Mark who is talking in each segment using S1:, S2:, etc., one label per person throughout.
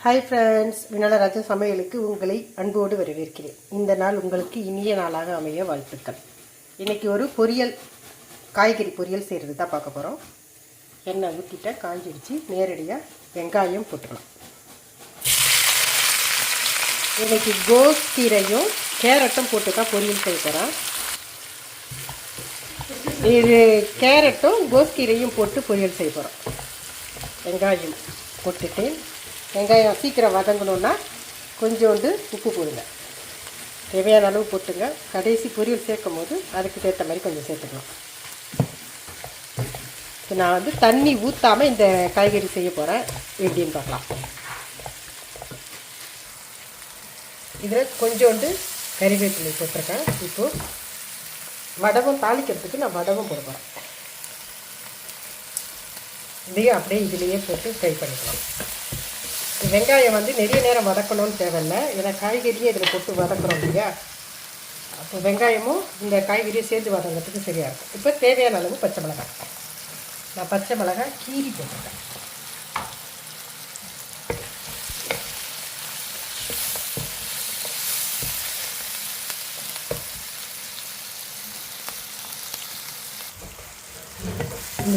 S1: Hi friends வினலராஜன் சமையலுக்கு உங்களை அன்போடு வரவேற்கிறேன். இந்த நாள் உங்களுக்கு இனிய நாளாக அமைய வாழ்த்துக்கள். இன்றைக்கி ஒரு பொரியல் காய்கறி பொரியல் செய்கிறது தான் பார்க்க போகிறோம் எண்ணெய் ஊற்றிட்டேன் காஞ்சிடுச்சு நேரடியாக வெங்காயம் போட்டுக்கலாம் இன்னைக்கு கோஸ் கீரையும் கேரட்டும் போட்டு தான் பொரியல் செய்ய போகிறேன் இது கேரட்டும் கோஸ் கீரையும் போட்டு பொரியல் செய்ய போகிறோம் வெங்காயம் போட்டுட்டு வெங்காயம் சீக்கிரம் வதங்கணுன்னா கொஞ்சோண்டு உப்பு போடுங்க. தேவையான அளவு போட்டுங்க. கடைசி பொரியல் சேர்க்கும் போது அதுக்கு ஏற்ற மாதிரி கொஞ்சம் சேர்த்துக்கலாம். இப்போ நான் வந்து தண்ணி ஊற்றாமல் இந்த காய்கறி செய்ய போகிறேன் எப்படின்னு பார்க்கலாம். இதில் கொஞ்சோண்டு கறிவேப்பிலை போட்டிருக்கேன். இப்போது வடகம் தாளிக்கிறதுக்கு நான் வடகம் போடுவேன் இதையும் அப்படியே இதுலேயே போட்டு ஃப்ரை பண்ணிக்கலாம். வெங்காயம் வந்து நிறைய நேரம் வதக்கணும்னு தேவையில்லை. ஏன்னா காய்கறியே இதில் போட்டு வதக்குறோம் இல்லையா? அப்போ வெங்காயமும் இந்த காய்கறியும் சேர்ந்து வதங்கிறதுக்கு சரியாக இருக்கும். இப்போ தேவையான அளவு பச்சை மிளகாய். நான் பச்சை மிளகாய் கீரி போட்டிருக்கேன்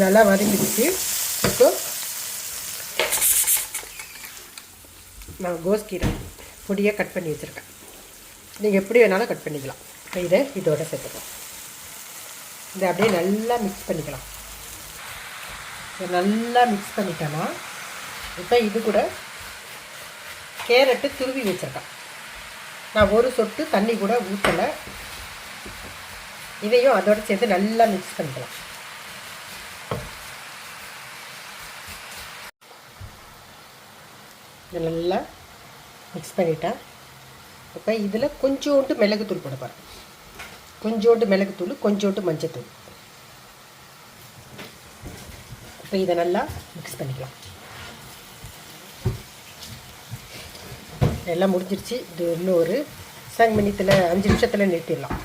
S1: நல்லா வதங்கிடுச்சு. இப்போ நான் கோஸ்கீரை பொடியை பொடியாக கட் பண்ணி வச்சுருக்கேன். நீங்கள் எப்படி வேணாலும் கட் பண்ணிக்கலாம். இப்போ இதை இதோட சேர்த்துக்கலாம். இதை அப்படியே நல்லா மிக்ஸ் பண்ணிக்கலாம். இதை நல்லா மிக்ஸ் பண்ணிட்டோன்னா இப்போ இது கூட கேரட்டு துருவி வச்சுருக்கேன். நான் ஒரு சொட்டு தண்ணி கூட ஊற்றலை இதையும் அதோட சேர்த்து நல்லா மிக்ஸ் பண்ணிக்கலாம். இதை நல்லா மிக்ஸ் பண்ணிட்டேன் இப்போ இதில் கொஞ்சோண்டு மிளகுத்தூள் போட போகிறேன் கொஞ்சோண்டு மிளகுத்தூள் கொஞ்சோண்டு மஞ்சத்தூள். இப்போ இதை நல்லா மிக்ஸ் பண்ணிக்கலாம். எல்லாம் முடிஞ்சிருச்சு. இது இன்னும் ஒரு சங்க மினித்தில் அஞ்சு நிமிஷத்தில் நிறுத்திடலாம்.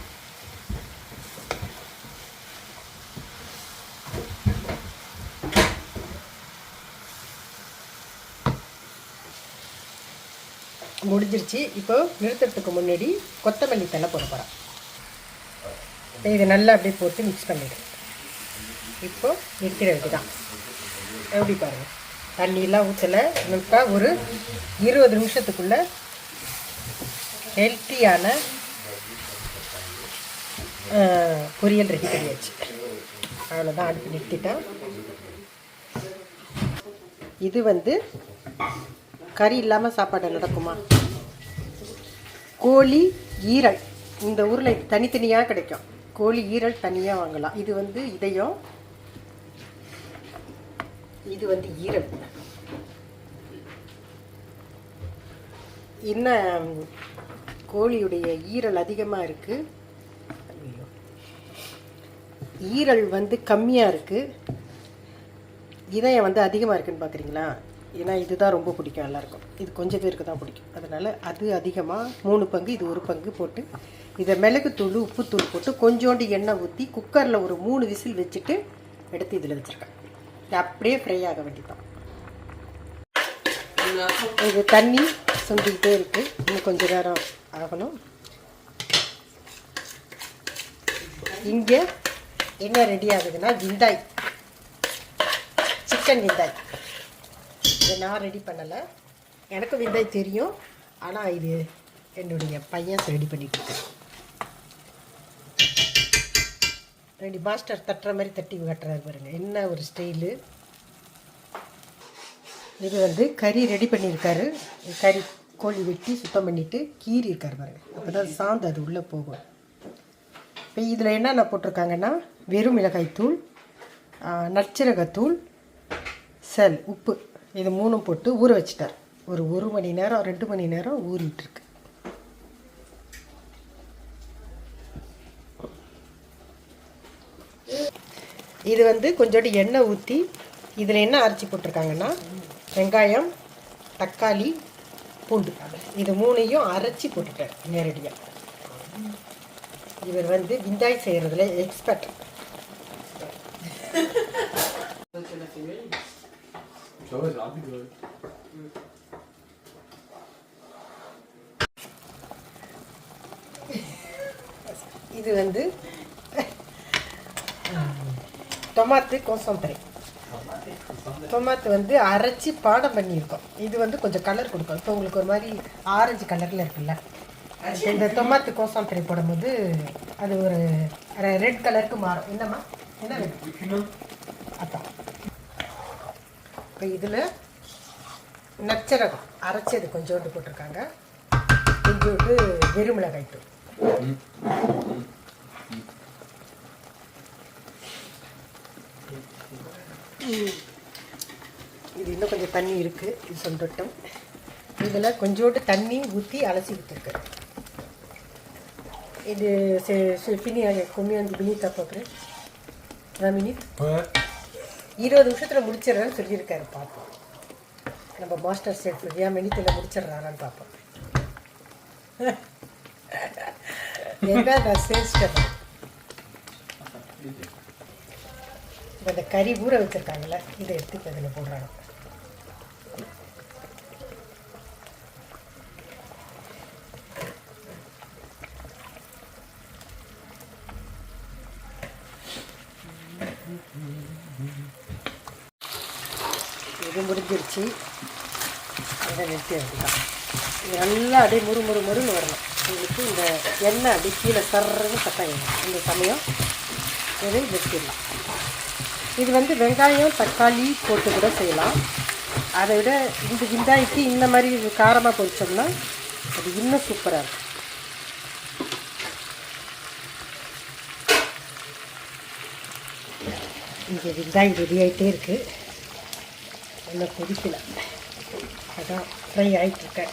S1: முடிஞ்சிருச்சு. இப்போ நிறுத்துறதுக்கு முன்னாடி கொத்தமல்லி தலை போட போகிறேன் இது நல்லா அப்படியே போட்டு மிக்ஸ் பண்ணிடு. இப்போது நிறுத்திட தான். எப்படி பாருங்கள் தண்ணியெலாம் ஊற்றலை நிறுத்தா ஒரு இருபது நிமிஷத்துக்குள்ளே ஹெல்த்தியான பொரியல் ரெடி பண்ணியாச்சு. அவ்வளோதான் அடுப்பு நிறுத்திட்டேன் இது வந்து கறி இல்லாமல் சாப்பாடு நடக்குமா? கோழி ஈரல். இந்த ஊரில் தனித்தனியாக கிடைக்கும். கோழி ஈரல் தனியாக வாங்கலாம். இது வந்து இதயம் இது வந்து ஈரல். என்ன கோழியுடைய ஈரல் அதிகமாக இருக்குது ஈரல் வந்து கம்மியாக இருக்குது இதயம் வந்து அதிகமாக இருக்குன்னு பார்க்குறீங்களா ஏன்னா இதுதான் ரொம்ப பிடிக்கும் எல்லாருக்கும். இது கொஞ்சம் பேருக்கு தான் பிடிக்கும். அதனால் அது அதிகமாக மூணு பங்கு இது ஒரு பங்கு போட்டு இதை மிளகுத்தூள் உப்புத்தூள் போட்டு கொஞ்சோண்டு எண்ணெய் ஊற்றி குக்கரில் ஒரு மூணு விசில் வச்சுட்டு எடுத்து இதில் வச்சுருக்கேன். இது அப்படியே ஃப்ரை ஆக வேண்டியதான் இது தண்ணி சுண்டிக்கிட்டே இருக்குது இன்னும் கொஞ்சம் நேரம் ஆகணும். இங்கே என்ன ரெடி ஆகுதுன்னா விந்தாய். சிக்கன் விந்தாய். இதை நான் ரெடி பண்ணலை. எனக்கு வெந்தாய் தெரியும். ஆனால் இது என்னுடைய பையன் ரெடி பண்ணிட்டு இருக்கேன். ரெடி மாஸ்டர் தட்டுற மாதிரி தட்டி கட்டுறாரு பாருங்க. என்ன ஒரு ஸ்டைலு இது வந்து கறி ரெடி பண்ணியிருக்காரு. கறி கோழி வெட்டி சுத்தம் பண்ணிவிட்டு கீறி இருக்கார் பாருங்க. அப்போ தான் சாந்து அது உள்ளே போகும். இப்போ இதில் என்னென்ன போட்டிருக்காங்கன்னா வெறும் மிளகாய் தூள் நச்சரகத்தூள் செல் உப்பு. இது மூணும் போட்டு ஊற வச்சிட்டார். ஒரு ஒரு மணி நேரம் ரெண்டு மணி நேரம் ஊறிட்டுருக்கு. இது வந்து கொஞ்சோண்டு எண்ணெய் ஊற்றி இதில் என்ன அரைச்சி போட்டிருக்காங்கன்னா வெங்காயம் தக்காளி பூண்டு. இது மூணையும் அரைச்சி போட்டுட்டார் நேரடியாக இவர் வந்து விந்தாய் செய்கிறதுல expert
S2: glaube, es ist abgehört.
S1: இது வந்து டொமாத்து கோசம்பரை. டொமாத்து வந்து அரைச்சி பாடம் பண்ணியிருக்கோம். இது வந்து கொஞ்சம் கலர் கொடுக்கும் இப்போ உங்களுக்கு ஒரு மாதிரி ஆரஞ்சு கலரில் இருக்குல்ல? இந்த டொமாத்து கோசாம்பரை போடும்போது அது ஒரு ரெட் கலருக்கு மாறும். என்னம்மா? என்ன இப்போ இதில் நச்சரகம் அரைச்சது கொஞ்சோண்டு போட்டிருக்காங்க. கொஞ்சோண்டு வெறுமிளகாய் தூள் இது இன்னும் கொஞ்சம் தண்ணி இருக்குது இது சொந்தட்டும் இதில் கொஞ்சோண்டு தண்ணி ஊற்றி அலசி விட்டுருக்கு இது ஃபினி கொம்மியாந்து பினித்தா போக்குறேன் மினிட் இருபது நிமிஷத்தில் முடிச்சிடுறேன்னு சொல்லியிருக்காரு பார்ப்போம் நம்ம மாஸ்டர் ஷெஃப் ஏன் மினித்தில் முடிச்சிடுறாரான்னு பார்ப்போம் இந்த கறி ஊற வச்சுருக்காங்கல்ல இதை எடுத்து இப்போ இதில் போடுறாங்க. இது முடிஞ்சிருச்சு. அதை நிறுத்தி எடுத்துக்கலாம். இது நல்லா அப்படியே முறு முறு முறுன்னு வரணும். உங்களுக்கு இந்த எண்ணெய் அப்படி கீழே சர்றன்னு சட்டம் வேணும் இந்த சமயம் இதை நிறுத்திடலாம். இது வந்து வெங்காயம் தக்காளி போட்டு கூட செய்யலாம். அதை விட இந்த விந்தாய்க்கு இந்த மாதிரி காரமாக பொரிச்சோம்னா அது இன்னும் சூப்பராக இருக்கும். இங்கே வெங்காயம் ரெடி ஆகிட்டே இருக்குது இன்னும் கொதிக்கல அதான் ஃப்ரை ஆகிட்டுருக்கேன்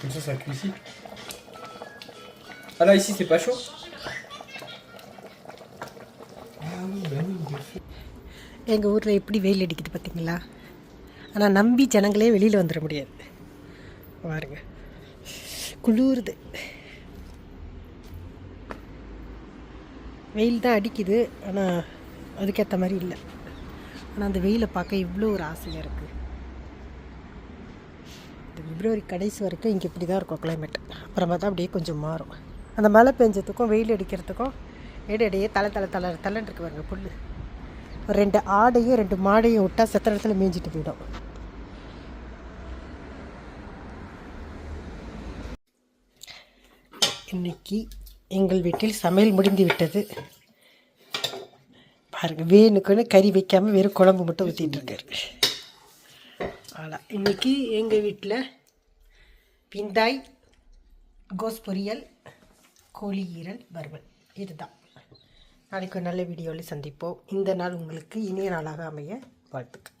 S2: Comme ça, ça cuit ici. Ah là, ici, c'est pas chaud Ah oui, bah oui, bien sûr.
S1: எங்கள் ஊரில் எப்படி வெயில் அடிக்குது பார்த்தீங்களா ஆனால் நம்பி ஜனங்களே வெளியில் வந்துட முடியாது. பாருங்க. குளிருது. வெயில் தான் அடிக்குது. ஆனால் அதுக்கேற்ற மாதிரி இல்லை. ஆனால் அந்த வெயிலை பார்க்க இவ்வளோ ஒரு ஆசையாக இருக்குது இந்த பிப்ரவரி கடைசி வரைக்கும் இங்கே இப்படி தான் இருக்கும் கிளைமேட் அப்புறமா தான் அப்படியே கொஞ்சம் மாறும். அந்த மழை பெஞ்சதுக்கும் வெயில் அடிக்கிறதுக்கும் இடையிடையே தலை தலை தலை தலைன்னு இருக்கு பாருங்க புல் ஒரு ரெண்டு ஆடையும் ரெண்டு மாடையும் விட்டா செத்த இடத்துல மேய்ஞ்சிட்டு போயிடும். இன்னைக்கு எங்கள் வீட்டில் சமையல் முடிந்து விட்டது. பாருங்கள் வேணுக்குன்னு கறி வைக்காமல் வெறும் குழம்பு மட்டும் ஊற்றிட்டுருக்காரு ஆனால் இன்றைக்கி எங்கள் வீட்டில் பிந்தாய் கோஸ் பொரியல் கோழி ஈரல் வறுவல். இதுதான். நாளைக்கு ஒரு நல்ல வீடியோவில் சந்திப்போம். இந்த நாள் உங்களுக்கு இனிய நாளாக அமைய வாழ்த்துக்கள்.